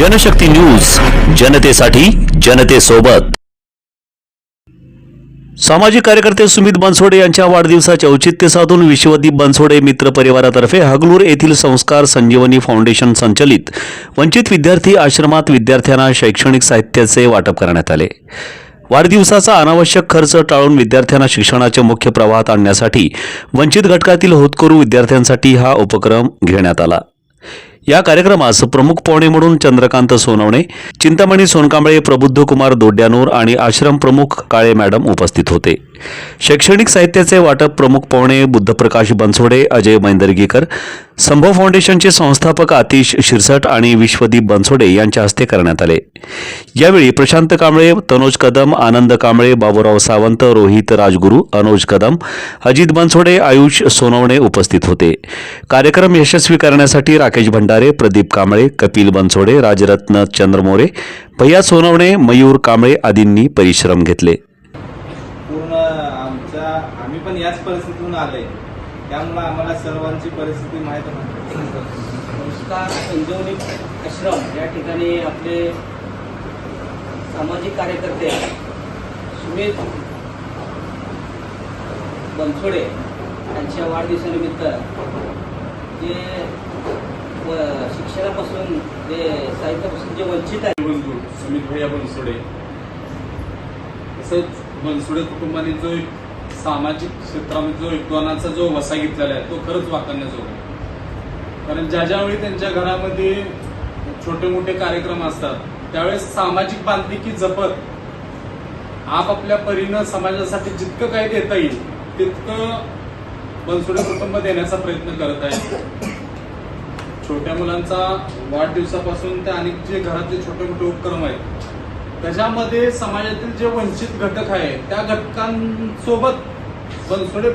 Janshakti news जनतेसाठी जनतेसोबत. सामाजिक कार्यकर्ते सुमित बनसोडे यांच्या वाढदिवसाचे औचित्य साधून विश्वदीप बनसोडे मित्र परिवारातर्फे हगलूर येथील संस्कार संजीवनी फाउंडेशन संचलित वंचित विद्यार्थी आश्रमात विद्यार्थ्यांना शैक्षणिक साहित्याचे वाटप करण्यात आले. वाढदिवसाचा अनावश्यक खर्च टाळून विद्यार्थ्यांना शिक्षणाच्या मुख्य प्रवाहात आणण्यासाठी वंचित घटकातील होतकरू विद्यार्थ्यांसाठी हा उपक्रम घेण्यात आला. या कार्यक्रमास प्रमुख पाहुणे म्हणून चंद्रकांत सोनवणे चिंतामणी सोनकांबळे प्रबुद्ध कुमार दोड्यानूर आणि आश्रम प्रमुख काळे मॅडम उपस्थित होते. शैक्षणिक साहित्याचे वाटप प्रमुख पाहुणे बुद्धप्रकाश बनसोडे अजय मैंदर्गीकर संभव फाउंडेशनचे संस्थापक आतिश शिरसट आणि विश्वदीप बनसोडे यांच्या हस्ते करण्यात आले. यावेळी प्रशांत कांबळे तनोज कदम आनंद कांबळे बाबूराव सावंत रोहित राजगुरू अनुज कदम अजित बनसोडे आयुष सोनवणे उपस्थित होते. कार्यक्रम यशस्वी करण्यासाठी राकेश भंडारे प्रदीप कांबळे कपिल बनसोडे राजरत्न चंद्रमोरे भैया सोनवणे मयूर कांबळे आदींनी परिश्रम घेतले. पूर्ण आमच्या आम्ही पण याच परिस्थितीतून आलोय. त्यामुळे आम्हाला सर्वांची परिस्थिती माहीत आहे. संस्कार संजीवनी आश्रम. या ठिकाणी आपले सामाजिक कार्यकर्ते सुमित बनसोडे यांच्या वाढदिवसानिमित्त जे शिक्षणापासून जे साहित्यापासून जे वंचित आहे. बंधू सुमित भैया बनसोडे. तसंच बनसोडे कुटुंबाने जो एक सामाजिक क्षेत्रामध्ये जो योगदानाचा जो वसा घेतलेला आहे तो खरंच वाखाणण्याजोगा आहे. कारण ज्या ज्यावेळी त्यांच्या घरामध्ये छोटे मोठे कार्यक्रम असतात त्यावेळेस सामाजिक बांधिलकी जपत आपापल्या परीनं समाजासाठी जितकं काही देता येईल तितकं बनसोडे कुटुंब देण्याचा प्रयत्न करत आहे छोट्या मुलांचा वाढदिवसापासून ते अनेक जे घरातले छोटे मोठे उपक्रम आहेत त्याच्यामध्ये समाजातील जे वंचित घटक आहे त्या घटकांसोबत बनसोडे